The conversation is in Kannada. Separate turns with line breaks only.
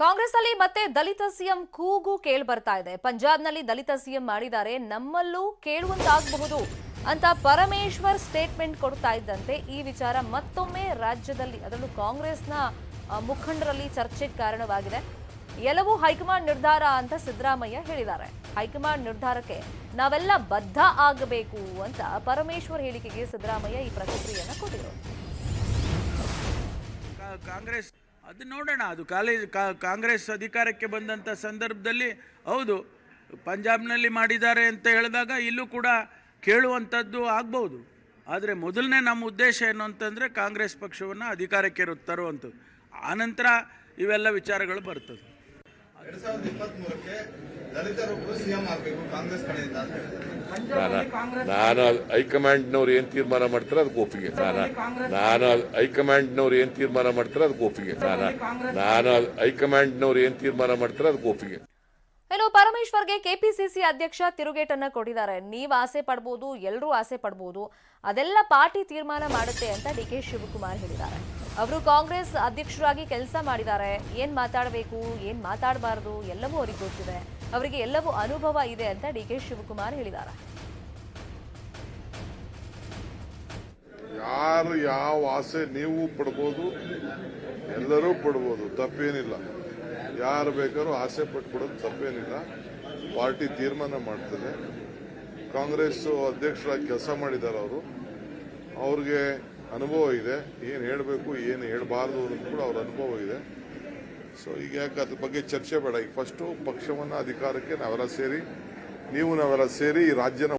ಕಾಂಗ್ರೆಸ್ ಅಲ್ಲಿ ಮತ್ತೆ ದಲಿತ ಸಿಎಂ ಕೂಗು ಕೇಳಿ ಬರ್ತಾ ಇದೆ. ಪಂಜಾಬ್ನಲ್ಲಿ ದಲಿತ ಸಿಎಂ ಮಾಡಿದ್ದಾರೆ. ನಮ್ಮಲ್ಲೂ ಕೇಳುವಂತಾಗಬಹುದು ಅಂತ ಪರಮೇಶ್ವರ್ ಸ್ಟೇಟ್ಮೆಂಟ್ ಕೊಡ್ತಾ ಇದ್ದಂತೆ ಈ ವಿಚಾರ ಮತ್ತೊಮ್ಮೆ ರಾಜ್ಯದಲ್ಲಿ, ಅದರಲ್ಲೂ ಕಾಂಗ್ರೆಸ್ನ ಮುಖಂಡರಲ್ಲಿ ಚರ್ಚೆಗೆ ಕಾರಣವಾಗಿದೆ. ಎಲ್ಲವೂ ಹೈಕಮಾಂಡ್ ನಿರ್ಧಾರ ಅಂತ ಸಿದ್ದರಾಮಯ್ಯ ಹೇಳಿದ್ದಾರೆ. ಹೈಕಮಾಂಡ್ ನಿರ್ಧಾರಕ್ಕೆ ನಾವೆಲ್ಲ ಬದ್ಧ ಆಗಬೇಕು ಅಂತ ಪರಮೇಶ್ವರ್ ಹೇಳಿಕೆಗೆ ಸಿದ್ದರಾಮಯ್ಯ ಈ ಪ್ರತಿಕ್ರಿಯೆಯನ್ನು ಕೊಟ್ಟಿದ್ರು.
ಕಾಂಗ್ರೆಸ್ ಅದು ನೋಡೋಣ. ಅದು ಕಾಲೇಜ್ ಕಾಂಗ್ರೆಸ್ ಅಧಿಕಾರಕ್ಕೆ ಬಂದಂಥ ಸಂದರ್ಭದಲ್ಲಿ ಹೌದು, ಪಂಜಾಬ್ನಲ್ಲಿ ಮಾಡಿದ್ದಾರೆ ಅಂತ ಹೇಳಿದಾಗ ಇಲ್ಲೂ ಕೂಡ ಕೇಳುವಂಥದ್ದು ಆಗ್ಬೋದು. ಆದರೆ ಮೊದಲನೇ ನಮ್ಮ ಉದ್ದೇಶ ಏನು ಅಂತಂದರೆ ಕಾಂಗ್ರೆಸ್ ಪಕ್ಷವನ್ನು ಅಧಿಕಾರಕ್ಕೆ ತರುವಂಥದ್ದು. ಆನಂತರ ಇವೆಲ್ಲ ವಿಚಾರಗಳು ಬರ್ತದೆ.
ದಲಿತರೊಬ್ಬರು ಸಿಎಂ ಆಗಬೇಕು ಕಾಂಗ್ರೆಸ್ ಕಡೆಯಿಂದ
ನಾನು ಹೈಕಮಾಂಡ್ನವ್ರು ಏನ್ ತೀರ್ಮಾನ ಮಾಡ್ತಾರೆ ಅದಕ್ಕೆ ಒಪ್ಪಿಗೆ. ನಾನು ನಾನು ಹೈಕಮಾಂಡ್ನವ್ರು ಏನ್ ತೀರ್ಮಾನ ಮಾಡ್ತಾರೆ ಅದಕ್ಕೆ ಒಪ್ಪಿಗೆ. ನಾನು ನಾನು ಹೈಕಮಾಂಡ್ನವ್ರು ಏನ್ ತೀರ್ಮಾನ ಮಾಡ್ತಾರೆ ಅದಕ್ಕೆ ಒಪ್ಪಿಗೆ.
ಇನ್ನು ಪರಮೇಶ್ವರ್ಗೆ ಕೆಪಿಸಿಸಿ ಅಧ್ಯಕ್ಷ ತಿರುಗೇಟನ್ನ ಕೊಟ್ಟಿದ್ದಾರೆ. ನೀವು ಆಸೆ ಪಡ್ಬೋದು ಎಲ್ಲರೂ ಆಸೆ ಪಡ್ಬೋದು, ಅದೆಲ್ಲ ಪಾರ್ಟಿ ತೀರ್ಮಾನ ಮಾಡುತ್ತೆ ಅಂತ ಡಿ ಕೆ ಶಿವಕುಮಾರ್ ಹೇಳಿದ್ದಾರೆ. ಅವರು ಕಾಂಗ್ರೆಸ್ ಅಧ್ಯಕ್ಷರಾಗಿ ಕೆಲಸ ಮಾಡಿದ್ದಾರೆ. ಏನ್ ಮಾತಾಡಬೇಕು, ಏನ್ ಮಾತಾಡಬಾರದು, ಎಲ್ಲವೂ ಅವರಿಗೆ ಗೊತ್ತಿದೆ. ಅವರಿಗೆ ಎಲ್ಲವೂ ಅನುಭವ ಇದೆ ಅಂತ ಡಿ ಕೆ ಶಿವಕುಮಾರ್ ಹೇಳಿದ್ದಾರೆ.
ಯಾರು ಯಾವ ಆಸೆ, ನೀವು ಪಡ್ಬೋದು, ಎಲ್ಲರೂ ಪಡ್ಬೋದು, ತಪ್ಪೇನಿಲ್ಲ. ಯಾರು ಬೇಕಾದ್ರೂ ಆಸೆ ಪಟ್ಕೊಡೋದು ತಪ್ಪೇನಿಲ್ಲ. ಪಾರ್ಟಿ ತೀರ್ಮಾನ ಮಾಡ್ತದೆ. ಕಾಂಗ್ರೆಸ್ ಅಧ್ಯಕ್ಷರಾಗಿ ಕೆಲಸ ಮಾಡಿದ್ದಾರೆ ಅವರು. ಅವ್ರಿಗೆ ಅನುಭವ ಇದೆ. ಏನು ಹೇಳಬೇಕು, ಏನು ಹೇಳಬಾರ್ದು ಅನ್ನೋದು ಕೂಡ ಅವ್ರ ಅನುಭವ ಇದೆ. ಸೊ ಈಗ ಯಾಕೆ ಅದ್ರ ಬಗ್ಗೆ ಚರ್ಚೆ ಬೇಡ. ಈಗ ಫಸ್ಟು ಪಕ್ಷವನ್ನು ಅಧಿಕಾರಕ್ಕೆ ನಾವೆಲ್ಲ ಸೇರಿ, ನೀವು ನಾವೆಲ್ಲ ಸೇರಿ ಈ ರಾಜ್ಯನ